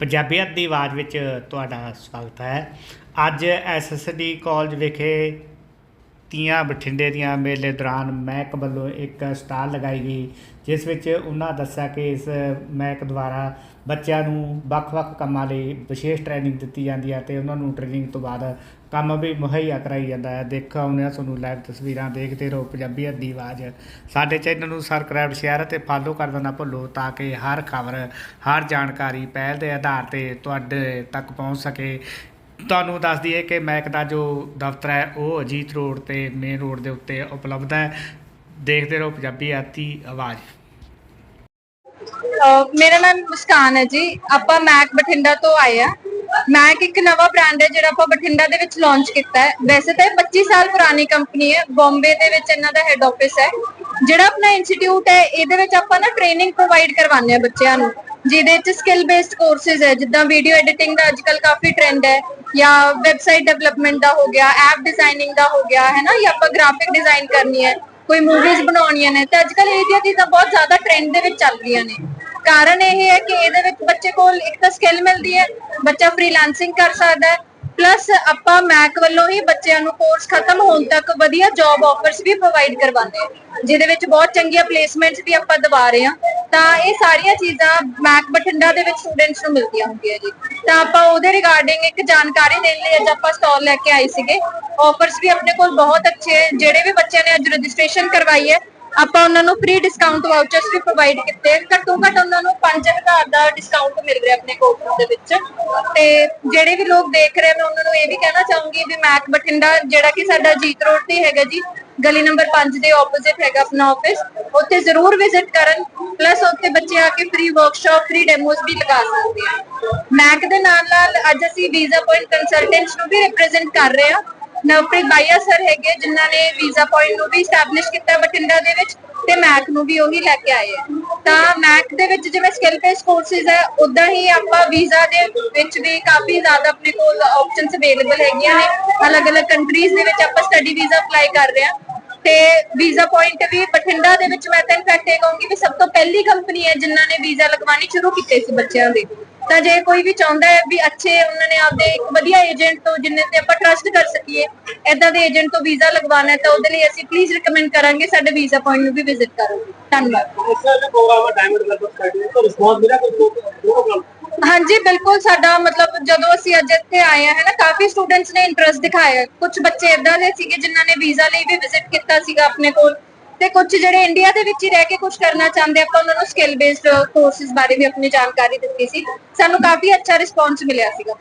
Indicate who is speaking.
Speaker 1: ਪੰਜਾਬੀਅਤ ਦੀ ਆਵਾਜ਼ ਵਿੱਚ ਤੁਹਾਡਾ ਸਵਾਗਤ ਹੈ। ਅੱਜ ਐਸਐਸਡੀ ਕਾਲਜ ਵਿਖੇ ਤੀਆਂ ਬਠਿੰਡੇ ਦੀਆਂ ਮੇਲੇ ਦੌਰਾਨ ਮਹਿਕ ਵੱਲੋਂ ਇੱਕ ਸਟਾਲ ਲਗਾਈ ਗਈ, ਜਿਸ ਵਿੱਚ ਉਹਨਾਂ ਦੱਸਿਆ ਕਿ ਇਸ ਮਹਿਕ ਦੁਆਰਾ ਬੱਚਿਆਂ ਨੂੰ ਵੱਖ-ਵੱਖ ਕੰਮਾਂ ਲਈ ਵਿਸ਼ੇਸ਼ ਟ੍ਰੇਨਿੰਗ ਦਿੱਤੀ ਜਾਂਦੀ ਹੈ ਤੇ ਉਹਨਾਂ ਨੂੰ ਟ੍ਰੇਨਿੰਗ ਤੋਂ ਬਾਅਦ ਕੰਮ ਵੀ ਮੁਹੱਈਆ ਕਰਾਈ ਜਾਂਦਾ ਹੈ। ਦੇਖੋ ਆਉਂਦੇ ਹਾਂ ਤੁਹਾਨੂੰ ਲਾਈਵ ਤਸਵੀਰਾਂ ਦੇਖਦੇ ਰਹੋ ਪੰਜਾਬੀਅਤ ਦੀ ਆਵਾਜ਼। ਸਾਡੇ ਚੈਨਲ ਨੂੰ ਸਬਸਕ੍ਰਾਈਬ ਸ਼ੇਅਰ ਅਤੇ ਫਾਲੋ ਕਰ ਨਾ ਭੁੱਲੋ ਤਾਂ ਕਿ ਹਰ ਖਬਰ, ਹਰ ਜਾਣਕਾਰੀ ਪਹਿਲ ਦੇ ਆਧਾਰ ਤੇ ਤੁਹਾਡੇ ਤੱਕ ਪਹੁੰਚ ਸਕੇ। ਤੁਹਾਨੂੰ ਦੱਸ ਦਈਏ ਕਿ ਮੈਕ ਦਾ ਜੋ ਦਫ਼ਤਰ ਹੈ, ਉਹ ਅਜੀਤ ਰੋਡ ਤੇ ਮੇਨ ਰੋਡ ਦੇ ਉੱਤੇ ਉਪਲਬਧ ਹੈ। ਦੇਖਦੇ ਰਹੋ ਪੰਜਾਬੀ ਆਤੀ ਆਵਾਜ਼।
Speaker 2: ਅਹ ਮੇਰਾ ਨਾਮ ਮੁਸਕਾਨ ਹੈ ਜੀ। ਆਪਾਂ ਮੈਕ ਬਠਿੰਡਾ ਤੋਂ ਆਏ ਆ ਮੈਕ ਇੱਕ ਨਵਾਂ ਬ੍ਰਾਂਡ ਹੈ, ਜਿਹੜਾ ਆਪਾਂ ਬਠਿੰਡਾ ਦੇ ਵਿੱਚ ਲਾਂਚ ਕੀਤਾ ਹੈ। ਵੈਸੇ ਤਾਂ ਇਹ 25 ਸਾਲ ਪੁਰਾਣੀ ਕੰਪਨੀ ਹੈ। ਬੰਬੇ ਦੇ ਵਿੱਚ ਇਹਨਾਂ ਦਾ ਹੈੱਡ ਆਫਿਸ ਹੈ। ਜਿਹੜਾ ਆਪਣਾ ਇੰਸਟੀਚਿਊਟ ਹੈ, ਇਹਦੇ ਵਿੱਚ ਆਪਾਂ ਨਾ ਟ੍ਰੇਨਿੰਗ ਪ੍ਰੋਵਾਈਡ ਕਰਵਾਉਂਦੇ ਆ ਬੱਚਿਆਂ ਨੂੰ। ਜਿਹਦੇ ਵਿੱਚ ਸਕਿੱਲ ਬੇਸਡ ਕੋਰਸਿਸ ਹੈ, ਜਿੱਦਾਂ ਵੀਡੀਓ ਐਡੀਟਿੰਗ ਦਾ ਅੱਜਕੱਲ ਕਾਫੀ ਟ੍ਰੈਂਡ ਹੈ, ਜਾਂ ਵੈਬਸਾਈਟ ਡਿਵੈਲਪਮੈਂਟ ਦਾ ਹੋ ਗਿਆ ਐਪ ਡਿਜ਼ਾਈਨਿੰਗ ਦਾ ਹੋ ਗਿਆ, ਹੈ ਨਾ, ਜਾਂ ਆਪਾਂ ਗ੍ਰਾਫਿਕ ਡਿਜ਼ਾਈਨ ਕਰਨੀ ਹੈ, ਕੋਈ ਮੂਵੀਜ਼ ਬਣਾਉਣੀਆਂ ਨੇ, ਤੇ ਅੱਜਕੱਲ ਇਹ ਜਿਹੀਆਂ ਚੀਜ਼ਾਂ ਬਹੁਤ ਜ਼ਿਆਦਾ ਟ੍ਰੈਂਡ ਦੇ ਵਿੱਚ ਚੱਲ ਰਹੀਆਂ ਨੇ। ਕਾਰਨ ਇਹ ਹੈ ਕਿ ਇਹਦੇ ਵਿੱਚ ਬੱਚੇ ਕੋਲ ਇੱਕ ਤਾਂ ਸਕਿੱਲ ਮਿਲਦੀ ਹੈ, ਬੱਚਾ ਫ੍ਰੀਲਾਂਸਿੰਗ ਕਰ ਸਕਦਾ ਹੈ ਪਲੱਸ ਆਪਾਂ ਮੈਕ ਵੱਲੋਂ ਹੀ ਬੱਚਿਆਂ ਨੂੰ ਕੋਰਸ ਖਤਮ ਹੋਣ ਤੱਕ ਵਧੀਆ ਜੌਬ ਆਫਰਸ ਵੀ ਪ੍ਰੋਵਾਈਡ ਕਰਵਾਉਂਦੇ ਹਾਂ। ਜਿਹਦੇ ਵਿੱਚ ਬਹੁਤ ਚੰਗੀਆਂ ਪਲੇਸਮੈਂਟਸ ਵੀ ਆਪਾਂ ਦਵਾ ਰਹੇ ਹਾਂ। ਤਾਂ ਇਹ ਸਾਰੀਆਂ ਚੀਜ਼ਾਂ ਮੈਕ ਬਠਿੰਡਾ ਦੇ ਵਿੱਚ ਸਟੂਡੈਂਟਸ ਨੂੰ ਮਿਲਦੀਆਂ ਹੁੰਦੀਆਂ ਜੀ। ਤਾਂ ਆਪਾਂ ਉਹਦੇ ਰਿਗਾਰਡਿੰਗ ਇੱਕ ਜਾਣਕਾਰੀ ਦੇਣ ਲਈ ਅੱਜ ਆਪਾਂ ਸਟਾਲ ਲੈ ਕੇ ਆਏ ਸੀਗੇ। ਆਫਰਸ ਵੀ ਆਪਣੇ ਕੋਲ ਬਹੁਤ ਅੱਛੇ ਜਿਹੜੇ ਵੀ ਬੱਚਿਆਂ ਨੇ ਅੱਜ ਰਜਿਸਟ੍ਰੇਸ਼ਨ ਕਰਵਾਈ ਹੈ ਆਪਾਂ ਉਹਨਾਂ ਨੂੰ ਫ੍ਰੀ ਡਿਸਕਾਊਂਟ ਵਾਊਚਰਸ ਵੀ ਪ੍ਰੋਵਾਈਡ ਕੀਤੇ ਘੱਟੋ ਘੱਟ ਉਹਨਾਂ ਨੂੰ 5000 ਦਾ ਡਿਸਕਾਊਂਟ ਮਿਲ ਰਿਹਾ ਆਪਣੇ ਕੋਰਸ ਦੇ ਵਿੱਚ। ਤੇ ਜਿਹੜੇ ਵੀ ਲੋਕ ਦੇਖ ਰਹੇ ਮੈਂ ਉਹਨਾਂ ਨੂੰ ਇਹ ਵੀ ਕਹਿਣਾ ਚਾਹੂੰਗੀ ਵੀ ਮੈਕ ਬਠਿੰਡਾ, ਜਿਹੜਾ ਕਿ ਸਾਡਾ ਜੀਤ ਰੋਡ ਤੇ ਹੈਗਾ ਜੀ, ਗਲੀ ਨੰਬਰ 5 ਦੇ ਆਪੋਜ਼ਿਟ ਹੈਗਾ ਆਪਣਾ ਆਫਿਸ ਉੱਥੇ ਜ਼ਰੂਰ ਵਿਜ਼ਿਟ ਕਰਨ ਪਲੱਸ ਉੱਥੇ ਬੱਚੇ ਆ ਕੇ ਫ੍ਰੀ ਵਰਕਸ਼ਾਪ ਫ੍ਰੀ ਡੈਮੋਸ ਵੀ ਲਗਾ ਸਕਦੇ ਆ। ਮੈਕ ਦੇ ਨਾਲ ਨਾਲ ਅੱਜ ਅਸੀਂ ਵੀਜ਼ਾ ਪੁਆਇੰਟ ਕੰਸਲਟੈਂਟਸ ਨੂੰ ਵੀ ਰਿਪਰੈਜ਼ੈਂਟ ਕਰ ਰਹੇ ਆ। ਨਵਪ੍ਰੀਤ ਬਾਈਆ ਸਰ ਹੈਗੇ ਜਿਨ੍ਹਾਂ ਨੇ ਵੀਜ਼ਾ ਪੁਆਇੰਟ ਨੂੰ ਵੀ ਸਟੈਬਲਿਸ਼ ਕੀਤਾ ਬਠਿੰਡਾ ਦੇ ਵਿੱਚ ਤੇ ਮੈਕ ਨੂੰ ਵੀ ਉਹੀ ਲੈ ਕੇ ਆਏ ਆ। ਤਾਂ ਮੈਕ ਦੇ ਵਿੱਚ ਜਿਵੇਂ ਸਕਿੱਲ ਬੇਸਡ ਕੋਰਸਿਸ ਹੈ ਉਦਾਂ ਹੀ ਆਪਾਂ ਵੀਜ਼ਾ ਦੇ ਵਿੱਚ ਵੀ ਕਾਫੀ ਜ਼ਿਆਦਾ ਆਪਣੇ ਕੋਲ ਆਪਸ਼ਨਸ ਅਵੇਲੇਬਲ ਹੈਗੀਆਂ ਨੇ। ਅਲੱਗ-ਅਲੱਗ ਕੰਟਰੀਜ਼ ਦੇ ਵਿੱਚ ਆਪਾਂ ਸਟੱਡੀ ਵੀਜ਼ਾ ਅਪਲਾਈ ਕਰ ਰਹੇ ਹਾਂ ਤੇ ਵੀਜ਼ਾ ਪੁਆਇੰਟ ਵੀ ਬਠਿੰਡਾ ਦੇ ਵਿੱਚ ਮੈਂ ਤਾਂ ਇਨਫੈਕਟ ਇਹ ਕਹੂੰਗੀ ਵੀ ਸਭ ਤੋਂ ਪਹਿਲੀ ਕੰਪਨੀ ਹੈ ਜਿਨ੍ਹਾਂ ਨੇ ਵੀਜ਼ਾ ਲਗਵਾਉਣੀ ਸ਼ੁਰੂ ਕੀਤੇ ਸੀ ਬੱਚਿਆਂ ਦੇ। ਤਾਂ ਜੇ ਕੋਈ ਵੀ ਚਾਹੁੰਦਾ ਹੈ ਵੀ ਅੱਛੇ ਉਹਨਾਂ ਨੇ ਆਪਦੇ ਇੱਕ ਵਧੀਆ ਏਜੰਟ ਤੋਂ ਜਿੰਨੇ ਤੇ ਆਪਾਂ ਟਰਸਟ ਕਰ ਸਕੀਏ ਐਦਾਂ ਦੇ ਏਜੰਟ ਤੋਂ ਵੀਜ਼ਾ ਲਗਵਾਉਣਾ ਹੈ ਤਾਂ ਉਹਦੇ ਲਈ ਅਸੀਂ ਪਲੀਜ਼ ਰეკਮੈਂਡ ਕਰਾਂਗੇ ਸਾਡੇ ਵੀਜ਼ਾ ਪੁਆਇੰਟ ਨੂੰ ਵੀ ਵਿਜ਼ਿਟ ਕਰੋ ਧੰਨਵਾਦ।
Speaker 3: ਇਸ ਪ੍ਰੋਗਰਾਮ ਹੈ ਡਾਇਮੰਡ ਵੈਲਬਸ ਸਟੱਡੀ ਤੋਂ ਰਿਸਪੌਂਸ ਮਿਲਿਆ ਕੁਝ ਪ੍ਰੋਗਰਾਮ
Speaker 2: ਹਾਂਜੀ, ਬਿਲਕੁਲ ਸਾਡਾ ਮਤਲਬ ਜਦੋਂ ਅਸੀਂ ਅੱਜ ਇੱਥੇ ਆਏ ਹਾਂ ਹੈ ਨਾ ਕਾਫੀ ਸਟੂਡੈਂਟਸ ਨੇ ਇੰਟਰਸਟ ਦਿਖਾਇਆ। ਕੁਝ ਬੱਚੇ ਇਦਾਂ ਦੇ ਸੀਗੇ ਜਿਨ੍ਹਾਂ ਨੇ ਵੀਜ਼ਾ ਲਈ ਵੀ ਵਿਜ਼ਿਟ ਕੀਤਾ ਸੀਗਾ ਆਪਣੇ ਕੋਲ। ਤੇ ਕੁਝ ਜਿਹੜੇ ਇੰਡੀਆ ਦੇ ਵਿੱਚ ਹੀ ਰਹਿ ਕੇ ਕੁਝ ਕਰਨਾ ਚਾਹੁੰਦੇ ਆਪਾਂ ਉਹਨਾਂ ਨੂੰ ਸਕਿੱਲ ਬੇਸਡ ਕੋਰਸਿਸ ਬਾਰੇ ਵੀ ਆਪਣੀ ਜਾਣਕਾਰੀ ਦਿੱਤੀ ਸੀ। ਸਾਨੂੰ ਕਾਫੀ ਅੱਛਾ ਰਿਸਪੌਂਸ ਮਿਲਿਆ ਸੀਗਾ।